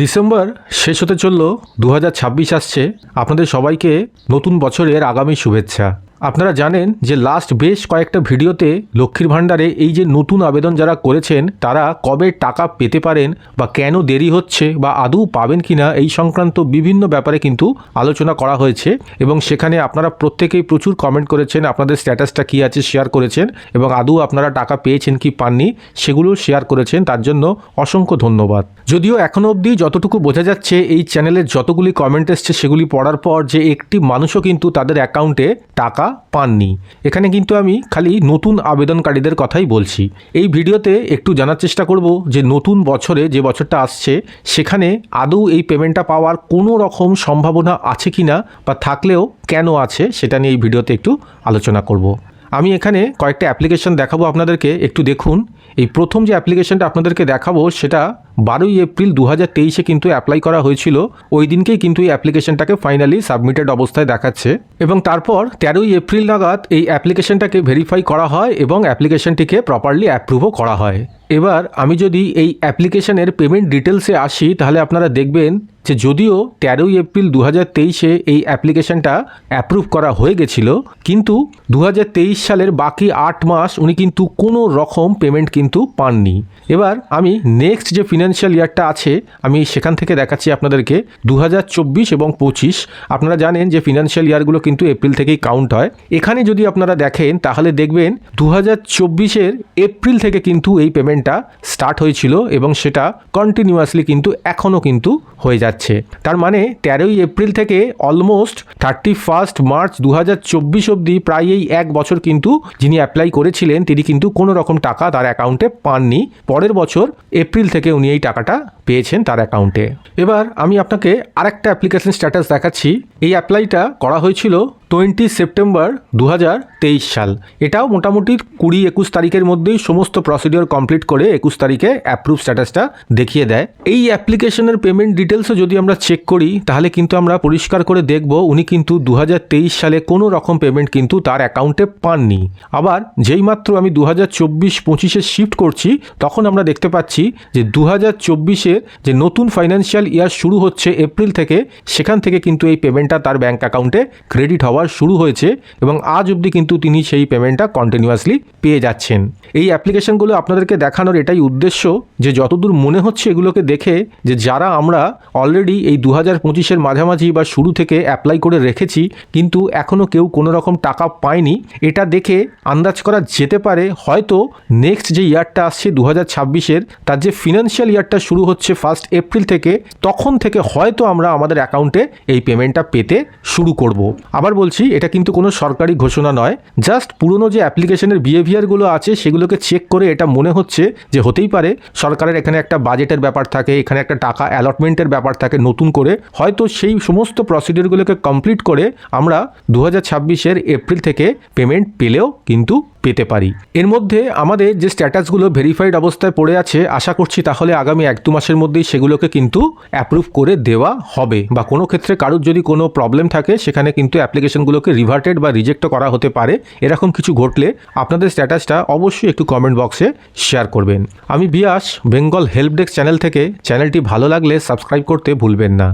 December শেষ হতে চলল দু হাজার ছাব্বিশ আসছে। আপনাদের সবাইকে নতুন বছরের আগামী শুভেচ্ছা। আপনারা জানেন যে লাস্ট বেশ কয়েকটা ভিডিওতে লক্ষ্মীর ভাণ্ডারে এই যে নতুন আবেদন যারা করেছেন, তারা কবে টাকা পেতে পারেন বা কেন দেরি হচ্ছে বা আদৌ পাবেন কি না এই সংক্রান্ত বিভিন্ন ব্যাপারে কিন্তু আলোচনা করা হয়েছে এবং সেখানে আপনারা প্রত্যেকেই প্রচুর কমেন্ট করেছেন, আপনাদের স্ট্যাটাসটা কী আছে শেয়ার করেছেন এবং আদৌ আপনারা টাকা পেয়েছেন কি পাননি সেগুলো শেয়ার করেছেন, তার জন্য অসংখ্য ধন্যবাদ। যদিও এখনও অবধি যতটুকু বোঝা যাচ্ছে, এই চ্যানেলের যতগুলি কমেন্ট এসছে, সেগুলি পড়ার পর যে একটি মানুষও কিন্তু তাদের অ্যাকাউন্টে টাকা পাননি। এখানে কিন্তু আমি খালি নতুন আবেদনকারীদের কথাই বলছি। এই ভিডিওতে একটু জানার চেষ্টা করব যে নতুন বছরে যে বছরটা আসছে, সেখানে আদৌ এই পেমেন্টটা পাওয়ার কোনো রকম সম্ভাবনা আছে কি না বা থাকলেও কেন আছে, সেটা নিয়ে এই ভিডিওতে একটু আলোচনা করব। আমি এখানে কয়েকটা অ্যাপ্লিকেশন দেখাবো আপনাদেরকে। একটু দেখুন। এই প্রথম যে অ্যাপ্লিকেশনটা আপনাদেরকে দেখাবো, সেটা বারোই এপ্রিল দু হাজার তেইশে কিন্তু অ্যাপ্লাই করা হয়েছিল। ওই দিনকেই কিন্তু এই অ্যাপ্লিকেশনটাকে ফাইনালি সাবমিটেড অবস্থায় দেখাচ্ছে। এবং তারপর তেরোই এপ্রিল নাগাদ এই অ্যাপ্লিকেশনটাকে ভেরিফাই করা হয় এবং অ্যাপ্লিকেশনটিকে প্রপারলি অ্যাপ্রুভও করা হয়। এবার আমি যদি এই অ্যাপ্লিকেশনের পেমেন্ট ডিটেলসে আসি, তাহলে আপনারা দেখবেন যে যদিও তেরোই এপ্রিল দু তেইশে এই অ্যাপ্লিকেশনটা অ্যাপ্রুভ করা হয়ে গেছিল, কিন্তু দু হাজার তেইশ সালের বাকি আট মাস উনি কিন্তু কোনো রকম পেমেন্ট কিন্তু পাননি। এবার আমি নেক্সট যে ফিনান্সিয়াল ইয়ারটা আছে, আমি সেখান থেকে দেখাচ্ছি আপনাদেরকে দু হাজার চব্বিশ এবং পঁচিশ। আপনারা জানেন যে ফিনান্সিয়াল ইয়ারগুলো কিন্তু এপ্রিল থেকেই কাউন্ট হয়। এখানে যদি আপনারা দেখেন, তাহলে দেখবেন দু হাজার চব্বিশের এপ্রিল থেকে কিন্তু এই পেমেন্টটা স্টার্ট হয়েছিল এবং সেটা কন্টিনিউয়াসলি কিন্তু এখনও কিন্তু হয়ে যাচ্ছে। তার মানে তেরোই এপ্রিল থেকে অলমোস্ট থার্টি ফার্স্ট মার্চ দু হাজার চব্বিশ অবধি প্রায় এই এক বছর কিন্তু যিনি অ্যাপ্লাই করেছিলেন, তিনি কিন্তু কোনো রকম টাকা তার অ্যাকাউন্টে পাননি। পরের বছর এপ্রিল থেকে উনি এই টাকাটা পেয়েছেন তার অ্যাকাউন্টে এবার আমি আপনাকে আরেকটা অ্যাপ্লিকেশন স্ট্যাটাস দেখাচ্ছি। এই অ্যাপ্লাইটা করা হয়েছিল টোয়েন্টি সেপ্টেম্বর দু হাজার তেইশ সাল। এটাও মোটামুটি কুড়ি একুশ তারিখের মধ্যেই সমস্ত প্রসিডিওর কমপ্লিট করে একুশ তারিখে অ্যাপ্রুভ স্ট্যাটাসটা দেখিয়ে দেয়। এই অ্যাপ্লিকেশনের পেমেন্ট ডিটেলসও যদি আমরা চেক করি, তাহলে কিন্তু আমরা পরিষ্কার করে দেখব উনি কিন্তু দু হাজার তেইশ সালে কোনো রকম পেমেন্ট কিন্তু তার অ্যাকাউন্টে পাননি। আবার যেই মাত্র আমি দু হাজার চব্বিশ পঁচিশে শিফট করছি, তখন আমরা দেখতে পাচ্ছি যে দু হাজার চব্বিশের যে নতুন ফাইন্যান্সিয়াল ইয়ার শুরু হচ্ছে এপ্রিল থেকে, সেখান থেকে কিন্তু এই পেমেন্টটা তার ব্যাঙ্ক অ্যাকাউন্টে ক্রেডিট হওয়ার শুরু হয়েছে এবং আজ অবধি কিন্তু তিনি সেই পেমেন্টটা কন্টিনিউয়াসলি পেয়ে যাচ্ছেন। এই অ্যাপ্লিকেশনগুলো আপনাদেরকে দেখানোর এটাই উদ্দেশ্য যে যতদূর মনে হচ্ছে এগুলোকে দেখে যে যারা আমরা অলরেডি এই দু হাজার পঁচিশের মাঝামাঝি বা শুরু থেকে অ্যাপ্লাই করে রেখেছি, কিন্তু এখনও কেউ কোনো রকম টাকা পায়নি, এটা দেখে আন্দাজ করা যেতে পারে হয়তো নেক্সট যে ইয়ারটা আসছে দু হাজার ছাব্বিশের, তার যে ফিনান্সিয়াল ইয়ারটা শুরু হচ্ছে ফার্স্ট এপ্রিল থেকে, তখন থেকে হয়তো আমরা আমাদের অ্যাকাউন্টে এই পেমেন্টটা পেতে শুরু করব। আবার বলছি, এটা কিন্তু কোনো সরকারি ঘোষণা নয়। জাস্ট পুরনো যে অ্যাপ্লিকেশনের বিহেভিয়ারগুলো আছে, সেগুলোকে চেক করে এটা মনে হচ্ছে যে হতেই পারে। সরকারের এখানে একটা বাজেটের ব্যাপার থাকে, এখানে একটা টাকা অ্যালটমেন্টের ব্যাপার থাকে নতুন করে। হয়তো সেই সমস্ত প্রসিডিওরগুলোকে কমপ্লিট করে আমরা দু হাজার এপ্রিল থেকে পেমেন্ট পেলেও কিন্তু পেতে পারি। এর মধ্যে আমাদের যে স্ট্যাটাসগুলো ভেরিফাইড অবস্থায় পড়ে আছে, আশা করছি তাহলে আগামী এক দু মাসের মধ্যেই সেগুলোকে কিন্তু অ্যাপ্রুভ করে দেওয়া হবে বা কোনো ক্ষেত্রে কারোর যদি কোনো প্রবলেম থাকে, সেখানে কিন্তু অ্যাপ্লিকেশনগুলোকে রিভার্টেড বা রিজেক্ট করা হতে পারে। এরকম কিছু ঘটলে আপনাদের স্ট্যাটাসটা অবশ্যই একটু কমেন্ট বক্সে শেয়ার করবেন। আমি Biyas Bengal help desk channel থেকে। চ্যানেলটি ভালো লাগলে সাবস্ক্রাইব করতে ভুলবেন না।